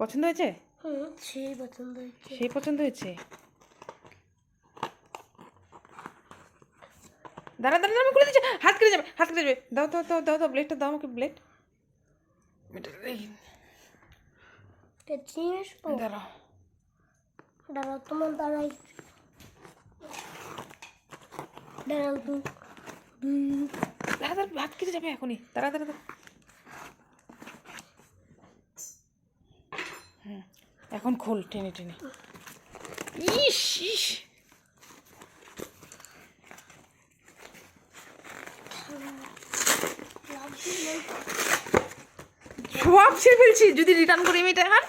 পছন্দ হয়েছে? সেই পছন্দ হচ্ছে সেই পছন্দ হয়েছে? দাঁড়া দাঁড়া আমি খুলে দিচ্ছি। হাত কেটে যাবে হাত কেটে যাবে। দাও দাও দাও দাও দাও ব্লেডটা দাও আমাকে ব্লেড দাঁড়াও। দাঁড়াও তোমার দাঁড়াই দাঁড়াও দাঁড়া দাঁড়া হাত কেটে যাবে এখনই। দাঁড়া দাঁড়া দাঁড়া। এখন খোল টেনে টেনে। ইস ইস। সব ছেড়ে ফেলছি যদি রিটার্ন করি আমি এটা হ্যাঁ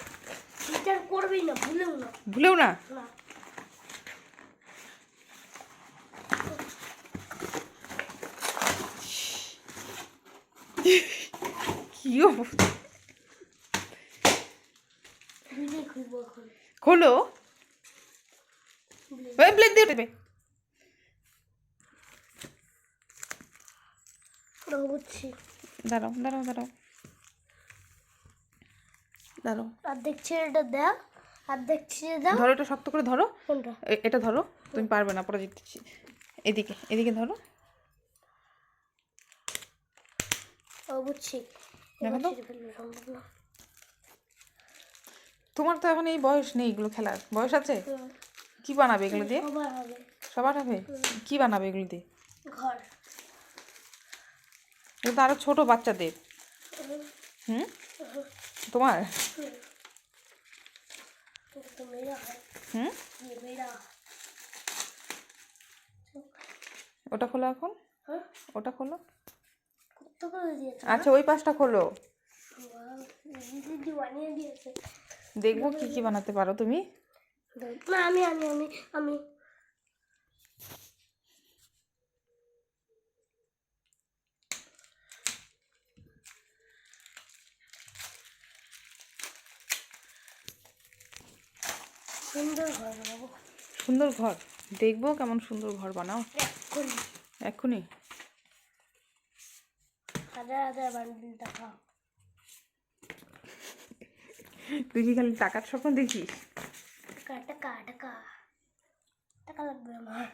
বিচার করবেই না ভুলেও না। ভুলেও না। কি অবস্থা? খোলো। ওই ব্লেড দিয়ে বুঝছি। দাঁড়াও দাঁড়াও দাঁড়াও। দাও। ধরো এটা শক্ত করে ধরো। কোনটা? এটা ধরো তুমি পারবে না পরে জিতছি এদিকে এদিকে ধরো। দেখো তো। ছিঁড়ে ফেলব সম্ভব না তোমার তো এখন এই বয়স নেই এগুলো খেলার। বয়স আছে? কি বানাবে এগুলো দিয়ে? সবার হবে কি বানাবে এগুলো দিয়ে? এগুলো তো আরও ছোট বাচ্চাদের। হুম? তোমার? হুম? ওটা খোলো এখন। ওটা খোলো। আচ্ছা ওই পাশটা খোলো। দিয়েছে। দেখব কি কি বানাতে পারো তুমি? না আমি আমি আমি আমি। সুন্দর ঘর বাবু সুন্দর ঘর। দেখব কেমন সুন্দর ঘর বানাও। এক্ষুনি। হাজার হাজার বান্ডিল টাকা তুই কি খালি টাকার স্বপ্ন দেখিস টাকা টাকা। টাকা লাগবে আমার।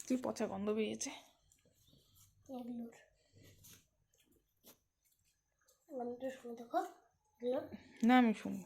কি পচা গন্ধ বেরিয়েছে? এগুলোর। গন্ধটা শুনে দেখো। না আমি শুনব।